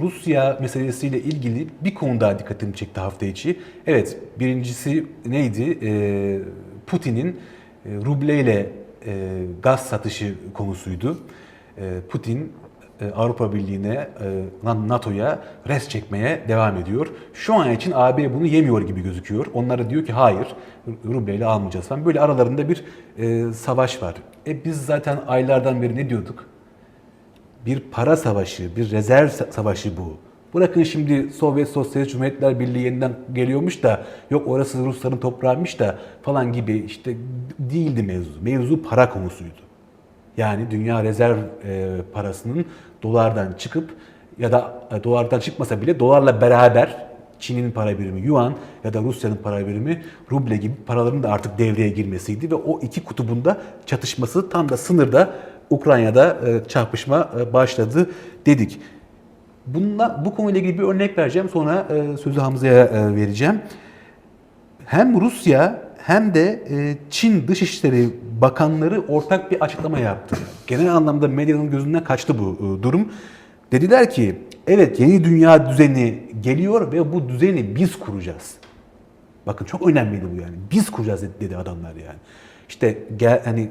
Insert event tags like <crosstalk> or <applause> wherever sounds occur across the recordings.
Rusya meselesiyle ilgili bir konu daha dikkatimi çekti hafta içi. Evet, birincisi neydi? Ee, Putin'in e, rubleyle e, gaz satışı konusuydu. E, Putin e, Avrupa Birliği'ne, NATO'ya res çekmeye devam ediyor. Şu an için AB bunu yemiyor gibi gözüküyor. Onlara diyor ki hayır, rubleyle almayacağız falan. Böyle aralarında bir savaş var. E biz zaten aylardan beri ne diyorduk? Bir para savaşı, bir rezerv sa- savaşı bu. Bırakın şimdi Sovyet Sosyalist Cumhuriyetler Birliği yeniden geliyormuş da yok orası Rusların toprağıymış da falan gibi işte değildi mevzu. Mevzu para konusuydu. Yani dünya rezerv e, parasının dolardan çıkıp ya da e, dolardan çıkmasa bile dolarla beraber Çin'in para birimi yuan ya da Rusya'nın para birimi ruble gibi paraların da artık devreye girmesiydi ve o iki kutubunda çatışması tam da sınırda Ukrayna'da e, çarpışma e, başladı dedik. Bununla, bu konuyla ilgili bir örnek vereceğim sonra e, sözü Hamza'ya vereceğim. Hem Rusya hem de Çin Dışişleri Bakanları ortak bir açıklama yaptı. Genel anlamda medyanın gözünden kaçtı bu durum. Dediler ki evet yeni dünya düzeni geliyor ve bu düzeni biz kuracağız. Bakın çok önemliydi bu yani. Biz kuracağız dedi adamlar yani. İşte gel, hani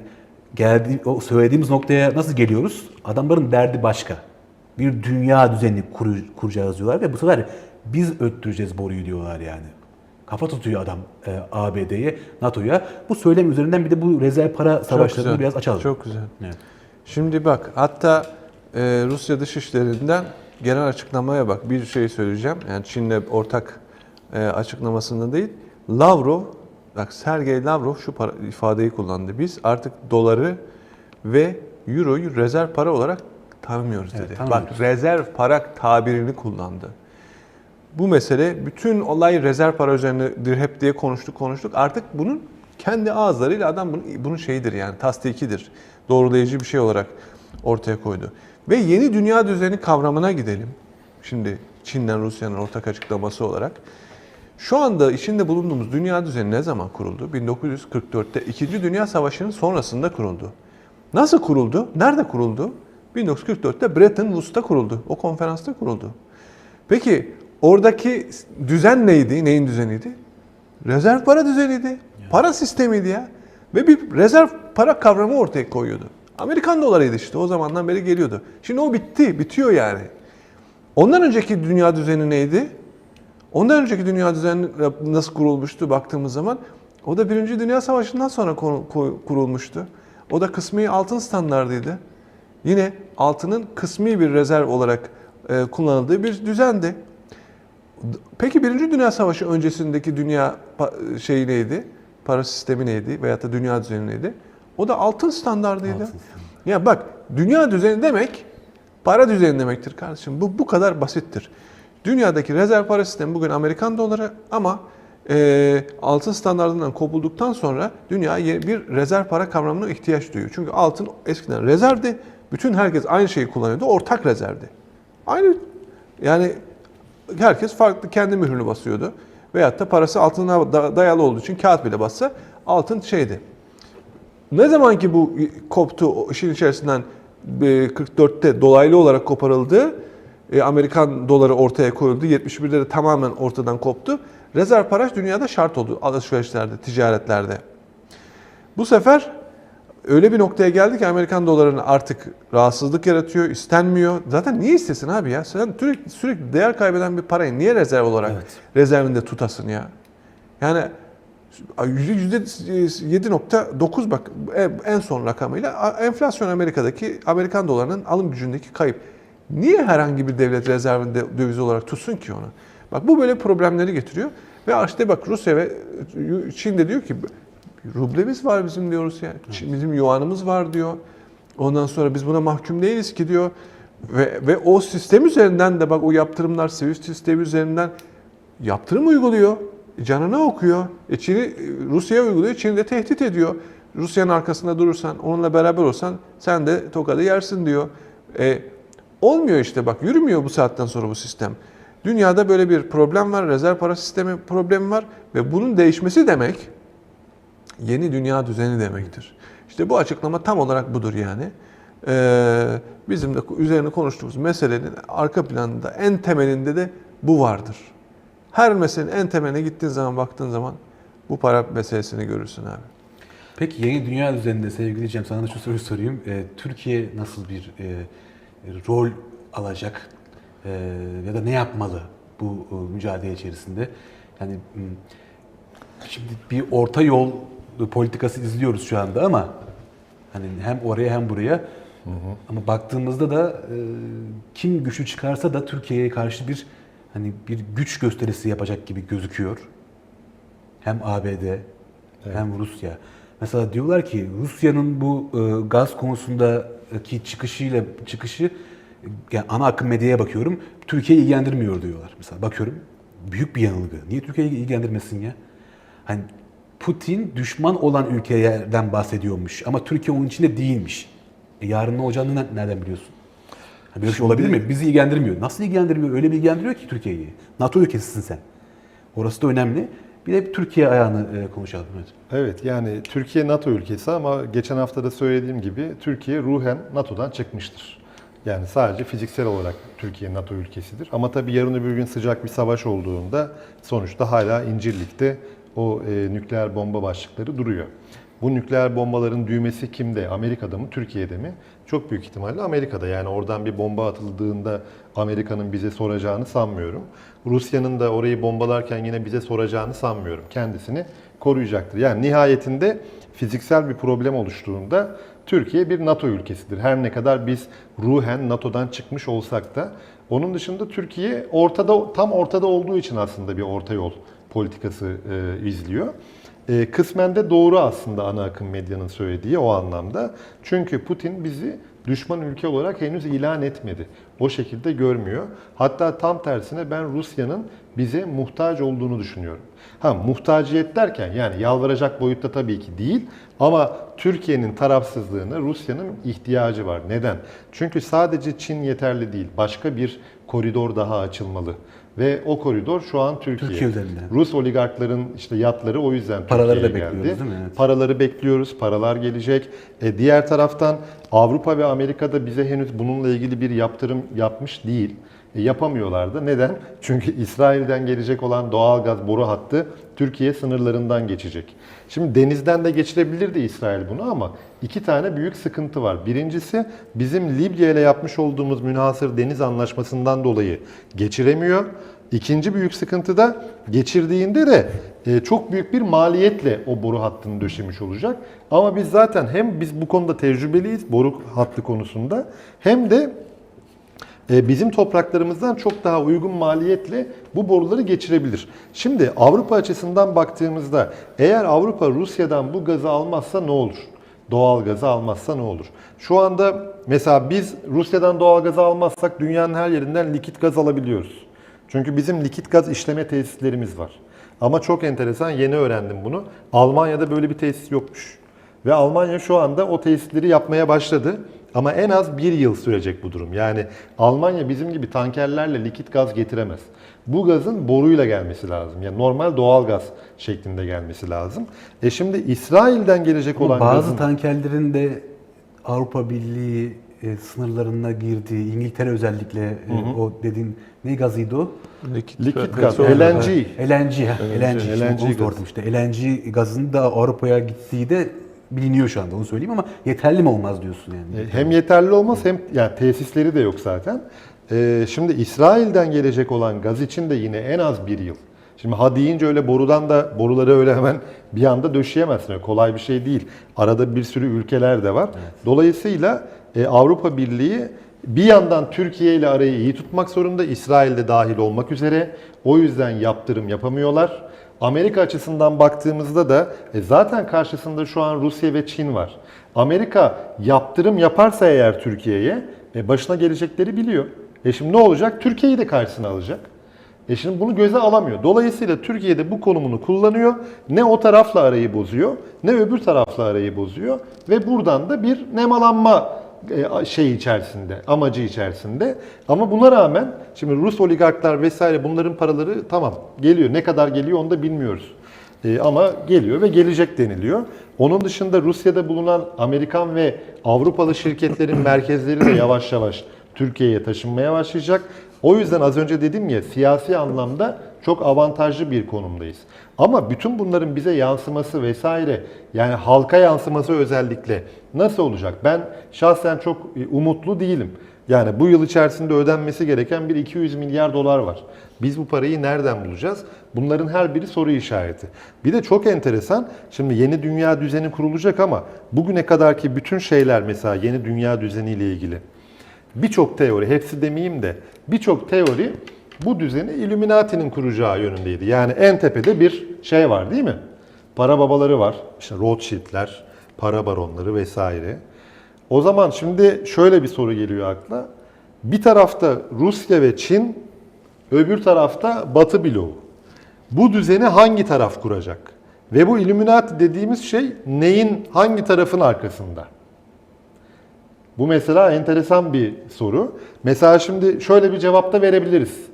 geldi o söylediğimiz noktaya nasıl geliyoruz? Adamların derdi başka. Bir dünya düzeni kuru- kuracağız diyorlar ve bu sefer biz öttüreceğiz boruyu diyorlar yani. Kafa tutuyor adam e, ABD'ye, NATO'ya. Bu söylem üzerinden bir de bu rezerv para savaşlarını güzel, biraz açalım. Çok güzel. Evet. Şimdi bak hatta e, Rusya Dışişleri'nden genel açıklamaya bak. Bir şey söyleyeceğim. Yani Çin'le ortak e, açıklamasında değil. Lavrov, bak Sergey Lavrov şu para, ifadeyi kullandı. Biz artık doları ve euroyu rezerv para olarak tanımıyoruz Evet, dedi. tanımıyoruz. Bak rezerv para tabirini kullandı. Bu mesele bütün olay rezerv para üzerinedir hep diye konuştuk konuştuk. Artık bunun kendi ağızlarıyla adam bunun, bunun şeyidir yani tasdikidir. Doğrulayıcı bir şey olarak ortaya koydu. Ve yeni dünya düzeni kavramına gidelim. Şimdi Çin'den Rusya'nın ortak açıklaması olarak. Şu anda içinde bulunduğumuz dünya düzeni ne zaman kuruldu? 1944'te 2. Dünya Savaşı'nın sonrasında kuruldu. Nasıl kuruldu? Nerede kuruldu? 1944'te Bretton Woods'ta kuruldu. O konferansta kuruldu. Peki oradaki düzen neydi? Neyin düzeniydi? Rezerv para düzeniydi. Para sistemiydi ya. Ve bir rezerv para kavramı ortaya koyuyordu. Amerikan dolarıydı işte o zamandan beri geliyordu. Şimdi o bitti, bitiyor yani. Ondan önceki dünya düzeni neydi? Ondan önceki dünya düzeni nasıl kurulmuştu baktığımız zaman o da Birinci Dünya Savaşı'ndan sonra kurulmuştu. O da kısmi altın standardıydı. Yine altının kısmi bir rezerv olarak e, kullanıldığı bir düzendi. Peki Birinci Dünya Savaşı öncesindeki dünya şeyi neydi? Para sistemi neydi? Veyahut da dünya düzeni neydi? O da altın standardıydı. Altın Ya bak dünya düzeni demek para düzeni demektir kardeşim. Bu bu kadar basittir. Dünyadaki rezerv para sistemi bugün Amerikan doları ama e, altın standartından kopulduktan sonra dünya bir rezerv para kavramına ihtiyaç duyuyor. Çünkü altın eskiden rezervdi. Bütün herkes aynı şeyi kullanıyordu. Ortak rezervdi. Aynı yani herkes farklı kendi mührünü basıyordu. Veyahut da parası altına da- dayalı olduğu için kağıt bile bassa altın şeydi. Ne zaman ki bu koptu işin içerisinden e, 44'te dolaylı olarak koparıldı. E, Amerikan doları ortaya koyuldu. 71'de de tamamen ortadan koptu. Rezerv para dünyada şart oldu alışverişlerde, ticaretlerde. Bu sefer öyle bir noktaya geldi ki Amerikan dolarının artık rahatsızlık yaratıyor, istenmiyor. Zaten niye istesin abi ya? Sen sürekli, sürekli değer kaybeden bir parayı niye rezerv olarak Evet. rezervinde tutasın ya? Yani %7.9 bak en son rakamıyla enflasyon Amerika'daki Amerikan dolarının alım gücündeki kayıp. Niye herhangi bir devlet rezervinde döviz olarak tutsun ki onu? Bak bu böyle problemleri getiriyor. Ve işte bak Rusya ve Çin de diyor ki rublemiz var bizim diyoruz ya. Çin- Bizim yuanımız var diyor. Ondan sonra biz buna mahkum değiliz ki diyor. Ve, ve o sistem üzerinden de bak o yaptırımlar Swift sistemi üzerinden yaptırım uyguluyor. E, Canına okuyor. E Çin'i Rusya'ya uyguluyor. Çin'i de tehdit ediyor. Rusya'nın arkasında durursan, onunla beraber olsan sen de tokadı yersin diyor. E, olmuyor işte bak yürümüyor bu saatten sonra bu sistem. Dünyada böyle bir problem var. Rezerv para sistemi problemi var. Ve bunun değişmesi demek yeni dünya düzeni demektir. İşte bu açıklama tam olarak budur yani. Ee, bizim de üzerine konuştuğumuz meselenin arka planında en temelinde de bu vardır. Her meselenin en temeline gittiğin zaman baktığın zaman bu para meselesini görürsün abi. Peki yeni dünya düzeninde sevgili Cem sana da şu soruyu sorayım. Ee, Türkiye nasıl bir e, rol alacak Ee, ya da ne yapmalı bu e, mücadele içerisinde? Yani m, şimdi bir orta yol politikası izliyoruz şu anda ama hani hem oraya hem buraya ama baktığımızda da e, kim güçlü çıkarsa da Türkiye'ye karşı bir hani bir güç gösterisi yapacak gibi gözüküyor. Hem ABD hem Rusya. Mesela diyorlar ki Rusya'nın bu e, gaz konusundaki çıkışıyla çıkışı yani ana akım medyaya bakıyorum Türkiye'yi ilgilendirmiyor diyorlar. Mesela bakıyorum büyük bir yanılgı. Niye Türkiye'yi ilgilendirmesin ya? Hani Putin düşman olan ülkelerden bahsediyormuş ama Türkiye onun içinde değilmiş. E yarın ne olacağını ne- nereden biliyorsun? Ha, Böyle bir şey olabilir mi? Bizi ilgilendirmiyor. Nasıl ilgilendirmiyor? Öyle bir ilgilendiriyor ki Türkiye'yi. NATO ülkesisin sen. Orası da önemli. Bir de Türkiye ayağını e, konuşalım. Evet. Evet yani Türkiye NATO ülkesi ama geçen hafta da söylediğim gibi Türkiye ruhen NATO'dan çıkmıştır. Yani sadece fiziksel olarak Türkiye NATO ülkesidir. Ama tabii yarın öbür gün sıcak bir savaş olduğunda sonuçta hala İncirlik'te o e, nükleer bomba başlıkları duruyor. Bu nükleer bombaların düğmesi kimde? Amerika'da mı, Türkiye'de mi? Çok büyük ihtimalle Amerika'da. Yani oradan bir bomba atıldığında Amerika'nın bize soracağını sanmıyorum. Rusya'nın da orayı bombalarken yine bize soracağını sanmıyorum. Kendisini koruyacaktır. Yani nihayetinde fiziksel bir problem oluştuğunda Türkiye bir NATO ülkesidir. Her ne kadar biz ruhen NATO'dan çıkmış olsak da onun dışında Türkiye ortada tam ortada olduğu için aslında bir orta yol politikası e, izliyor. E, kısmen de doğru aslında ana akım medyanın söylediği o anlamda. Çünkü Putin bizi düşman ülke olarak henüz ilan etmedi. O şekilde görmüyor. Hatta tam tersine ben Rusya'nın bize muhtaç olduğunu düşünüyorum. Ha muhtaciyet derken yani yalvaracak boyutta tabii ki değil ama Türkiye'nin tarafsızlığına Rusya'nın ihtiyacı var. Neden? Çünkü sadece Çin yeterli değil. Başka bir koridor daha açılmalı. Ve o koridor şu an Türkiye. Türkiye üzerinden. Rus oligarkların işte yatları o yüzden Paraları da Türkiye'ye bekliyoruz geldi. değil mi? Evet. Paraları bekliyoruz, paralar gelecek. E, diğer taraftan Avrupa ve Amerika'da bize henüz bununla ilgili bir yaptırım yapmış değil. Yapamıyorlar da. Neden? Çünkü İsrail'den gelecek olan doğal gaz boru hattı Türkiye sınırlarından geçecek. Şimdi denizden de geçirebilirdi İsrail bunu ama iki tane büyük sıkıntı var. Birincisi bizim Libya ile yapmış olduğumuz münhasır deniz anlaşmasından dolayı geçiremiyor. İkinci büyük sıkıntı da geçirdiğinde de e, çok büyük bir maliyetle o boru hattını döşemiş olacak. Ama biz zaten hem biz bu konuda tecrübeliyiz boru hattı konusunda hem de bizim topraklarımızdan çok daha uygun maliyetle bu boruları geçirebilir. Şimdi Avrupa açısından baktığımızda eğer Avrupa Rusya'dan bu gazı almazsa ne olur? Doğal gazı almazsa ne olur? Şu anda mesela biz Rusya'dan doğal gazı almazsak dünyanın her yerinden likit gaz alabiliyoruz. Çünkü bizim likit gaz işleme tesislerimiz var. Ama çok enteresan yeni öğrendim bunu. Almanya'da böyle bir tesis yokmuş. Ve Almanya şu anda o tesisleri yapmaya başladı. Ama en az bir yıl sürecek bu durum. Yani Almanya bizim gibi tankerlerle likit gaz getiremez. Bu gazın boruyla gelmesi lazım. Yani normal doğal gaz şeklinde gelmesi lazım. E şimdi İsrail'den gelecek Ama olan bazı gazın... tankerlerin de Avrupa Birliği e, sınırlarına girdiği, İngiltere özellikle e, o dediğin ne gazıydı o? Likit, gaz, LNG. gazı. LNG. ha, LNG. Şimdi LNG onu gaz. işte. LNG gazının da Avrupa'ya gittiği de biliniyor şu anda onu söyleyeyim ama yeterli mi olmaz diyorsun yani? E, Hem yeterli olmaz hem yani tesisleri de yok zaten. E, şimdi İsrail'den gelecek olan gaz için de yine en az bir yıl. Şimdi ha deyince öyle borudan da boruları öyle hemen bir anda döşeyemezsin. Öyle kolay bir şey değil. Arada bir sürü ülkeler de var. Dolayısıyla e, Avrupa Birliği bir yandan Türkiye ile arayı iyi tutmak zorunda. İsrail'de dahil olmak üzere. O yüzden yaptırım yapamıyorlar. Amerika açısından baktığımızda da e, zaten karşısında şu an Rusya ve Çin var. Amerika yaptırım yaparsa eğer Türkiye'ye e, başına gelecekleri biliyor. E şimdi ne olacak? Türkiye'yi de karşısına alacak. E şimdi bunu göze alamıyor. Dolayısıyla Türkiye'de bu konumunu kullanıyor. Ne o tarafla arayı bozuyor, ne öbür tarafla arayı bozuyor. Ve buradan da bir nemalanma şey içerisinde, amacı içerisinde. Ama buna rağmen şimdi Rus oligarklar vesaire bunların paraları tamam geliyor. Ne kadar geliyor onu da bilmiyoruz. E, ama geliyor ve gelecek deniliyor. Onun dışında Rusya'da bulunan Amerikan ve Avrupalı şirketlerin <clears throat> merkezleri de yavaş yavaş Türkiye'ye taşınmaya başlayacak. O yüzden az önce dedim ya siyasi anlamda çok avantajlı bir konumdayız. Ama bütün bunların bize yansıması vesaire yani halka yansıması özellikle nasıl olacak? Ben şahsen çok e, umutlu değilim. Yani bu yıl içerisinde ödenmesi gereken bir 200 milyar dolar var. Biz bu parayı nereden bulacağız? Bunların her biri soru işareti. Bir de çok enteresan, şimdi yeni dünya düzeni kurulacak ama bugüne kadarki bütün şeyler mesela yeni dünya düzeniyle ilgili birçok teori, hepsi demeyeyim de birçok teori bu düzeni Illuminati'nin kuracağı yönündeydi. Yani en tepede bir şey var değil mi? Para babaları var. İşte Rothschild'ler, para baronları vesaire. O zaman şimdi şöyle bir soru geliyor akla. Bir tarafta Rusya ve Çin, öbür tarafta Batı bloğu. Bu düzeni hangi taraf kuracak? Ve bu Illuminati dediğimiz şey neyin, hangi tarafın arkasında? Bu mesela enteresan bir soru. Mesela şimdi şöyle bir cevap da verebiliriz.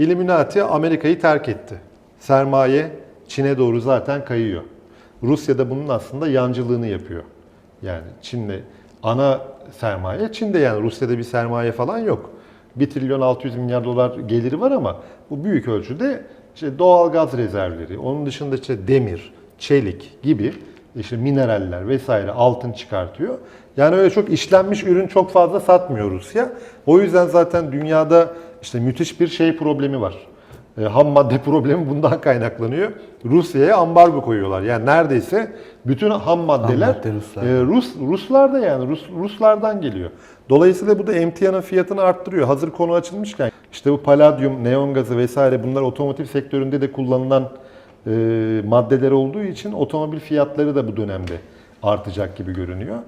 Illuminati Amerika'yı terk etti. Sermaye Çin'e doğru zaten kayıyor. Rusya da bunun aslında yancılığını yapıyor. Yani Çin'le ana sermaye Çin'de yani Rusya'da bir sermaye falan yok. 1 trilyon 600 milyar dolar geliri var ama bu büyük ölçüde işte doğal gaz rezervleri, onun dışında işte demir, çelik gibi işte mineraller vesaire altın çıkartıyor. Yani öyle çok işlenmiş ürün çok fazla satmıyor Rusya. O yüzden zaten dünyada işte müthiş bir şey problemi var. E, ham madde <laughs> problemi bundan kaynaklanıyor. Rusya'ya ambargo koyuyorlar. Yani neredeyse bütün ham maddeler madde Ruslar. e, Rus Ruslarda yani Rus Ruslardan geliyor. Dolayısıyla bu da emtianın fiyatını arttırıyor. Hazır konu açılmışken işte bu paladyum, neon gazı vesaire bunlar otomotiv sektöründe de kullanılan maddeler olduğu için otomobil fiyatları da bu dönemde artacak gibi görünüyor.